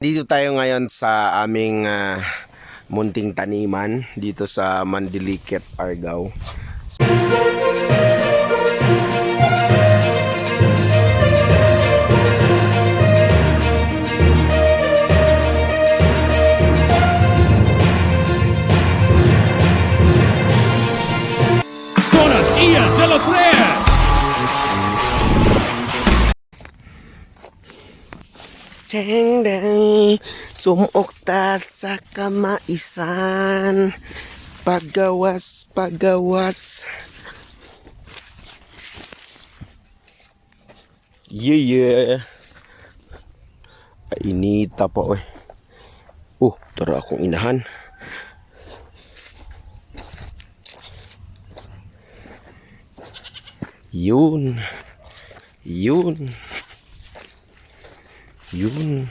Dito tayo ngayon sa aming ah, munting taniman dito sa Mandiliket, Argao. con Deng deng, sumuok ta sa kamaisan. Pagawas, pagawas. Yeah, yeah. Ay, inita pa, oy. Oh, tara akong inahan. Yun. Yun. Yun.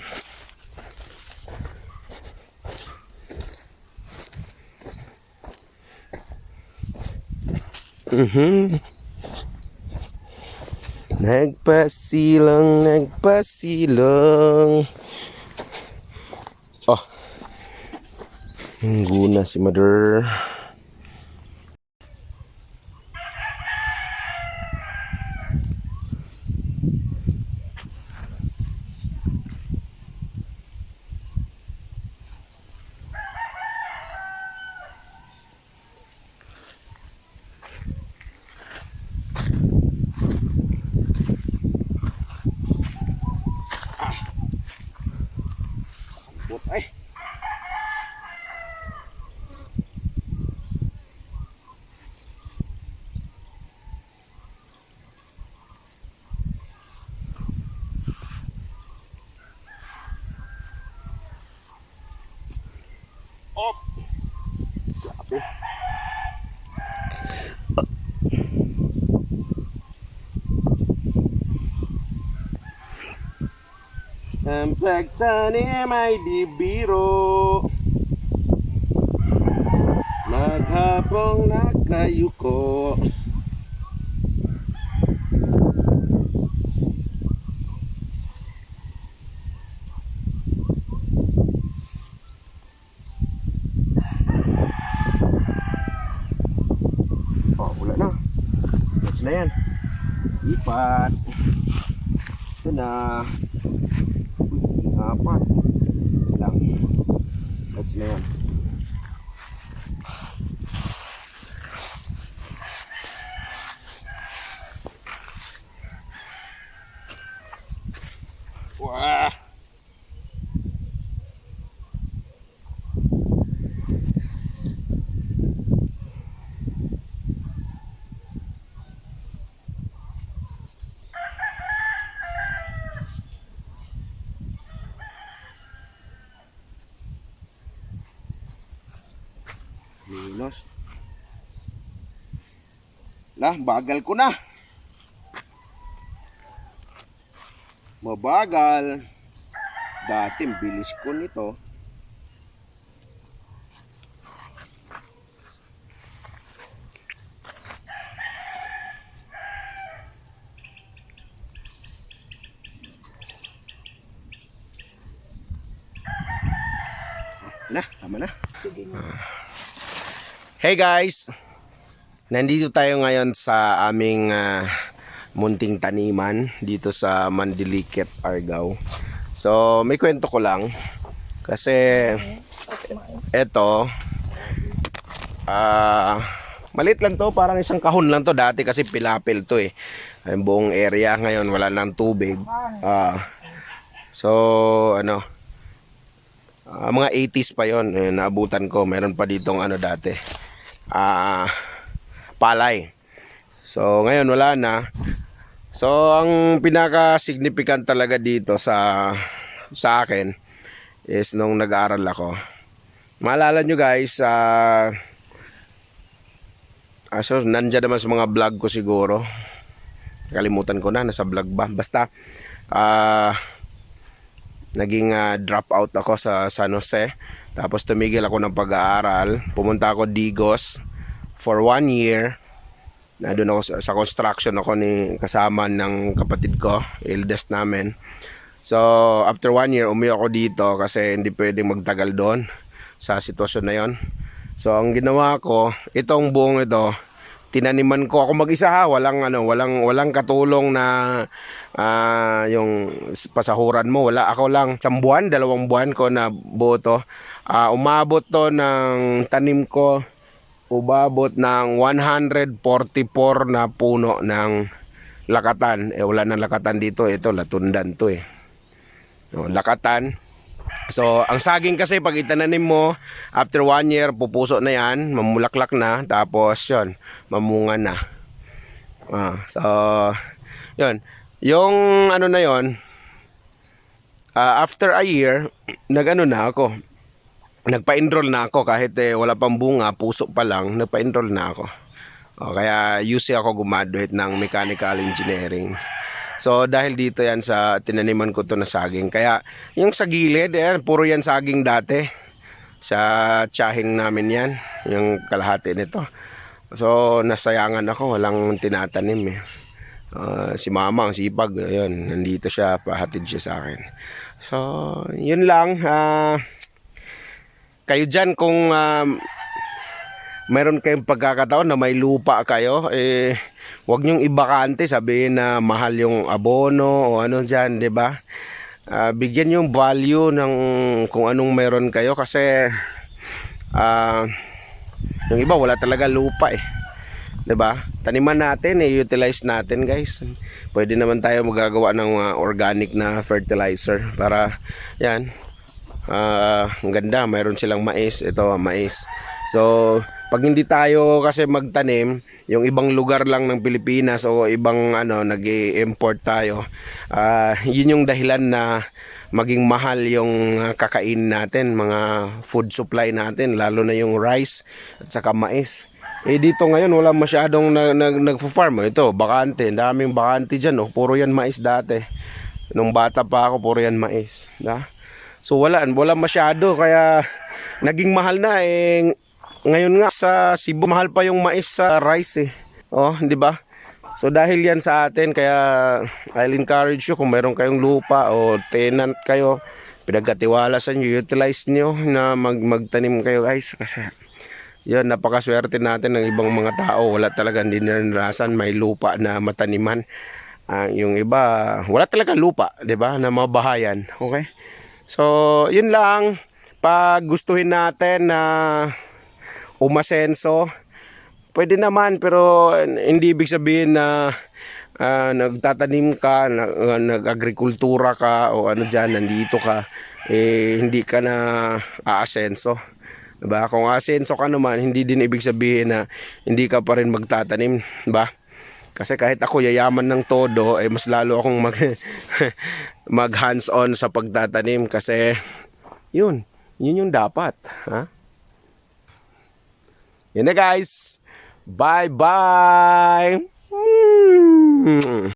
Mhm. Nagpasilang, nagpasilang. Oh. Hinggo na si mother. Ang pagtanim ay di biro Maghapong nakayuko Oh, wala na. Na yan. Ipat. Ito na. Apat. Lang. Match na yan. Minos. Lah, bagal ko na. Mabagal. Dati, bilis ko nito. Na, tama na. Hey guys! Nandito tayo ngayon sa aming ah, munting taniman dito sa Mandiliket, Argao. So, may kwento ko lang. Kasi, eto, ah, malit lang to, parang isang kahon lang to dati kasi pilapil to eh. Ang buong area ngayon wala nang tubig. Ah, so, ano, Ah, mga 80s pa yon eh, naabutan ko. Meron pa ditong ano dati. Ah, palay. So, ngayon wala na. So, ang pinaka-significant talaga dito sa sa akin is nung nag-aaral ako. Maalala nyo guys, ah ah, so, nandyan naman sa mga vlog ko siguro. Kalimutan ko na, nasa vlog ba? Basta, ah, naging ah, dropout ako sa San Jose. Tapos tumigil ako ng pag-aaral. Pumunta ako Digos for one year. Na doon ako sa, construction ako ni kasama ng kapatid ko, eldest namin. So, after one year, umuwi ako dito kasi hindi pwedeng magtagal doon sa sitwasyon na yon. So, ang ginawa ko, itong buong ito, tinaniman ko ako mag-isa ha, walang ano, walang walang katulong na ah, yung pasahuran mo, wala ako lang isang buwan, dalawang buwan ko na boto. Ah, umabot to ng tanim ko umabot ng 144 na puno ng lakatan. Eh wala nang lakatan dito, ito latundan to eh. No, lakatan. So, ang saging kasi pag itananim mo, after one year, pupuso na yan, mamulaklak na, tapos yon mamunga na. Ah, so, yon Yung ano na yon ah, after a year, nag-ano na ako, nagpa-enroll na ako kahit eh, wala pang bunga, puso pa lang, nagpa-enroll na ako. O, kaya UC ako gumaduate ng mechanical engineering. So dahil dito yan sa tinaniman ko to na saging. Kaya yung sa gilid, eh, puro yan saging dati. Sa tsahin namin yan, yung kalahati nito. So nasayangan ako, walang tinatanim eh. Ah, si mama ang sipag, yun, nandito siya, pahatid siya sa akin. So, yun lang. ah kayo dyan kung um, mayroon kayong pagkakataon na may lupa kayo, eh, wag niyong ibakante, sabihin na mahal yung abono o ano dyan, di ba? Ah, bigyan yung value ng kung anong meron kayo kasi ah, yung iba wala talaga lupa eh. 'Di ba? Taniman natin, i-utilize natin, guys. Pwede naman tayo magagawa ng mga organic na fertilizer para 'yan, Ah, ang ganda, mayroon silang mais. Ito, mais. So, pag hindi tayo kasi magtanim, yung ibang lugar lang ng Pilipinas o ibang ano, nag-import tayo, ah, yun yung dahilan na maging mahal yung kakain natin, mga food supply natin, lalo na yung rice at saka mais. Eh dito ngayon wala masyadong nag, nag, nagpo-farm. Ito, bakante, daming bakante diyan, oh. Puro yan mais dati. Nung bata pa ako, puro yan mais. Da? So wala, wala masyado kaya naging mahal na eh ngayon nga sa Cebu mahal pa yung mais sa rice eh. Oh, di ba? So dahil yan sa atin kaya I'll encourage you kung meron kayong lupa o tenant kayo, pinagkatiwala sa inyo, utilize nyo na mag magtanim kayo guys kasi yan, napakaswerte natin ng ibang mga tao. Wala talaga hindi naranasan may lupa na mataniman. Ah, yung iba, wala talaga lupa, 'di ba? Na mabahayan. Okay? So, yun lang. Pag gustuhin natin na umasenso, pwede naman pero hindi ibig sabihin na ah, nagtatanim ka, na, nag-agrikultura ka o ano dyan, nandito ka, eh, hindi ka na aasenso. Diba? Kung aasenso ka naman, hindi din ibig sabihin na hindi ka pa rin magtatanim. Diba? Kasi kahit ako yayaman ng todo, eh mas lalo akong mag, mag hands-on sa pagtatanim kasi yun, yun yung dapat. Ha? Yan na guys. Bye-bye. Hmm.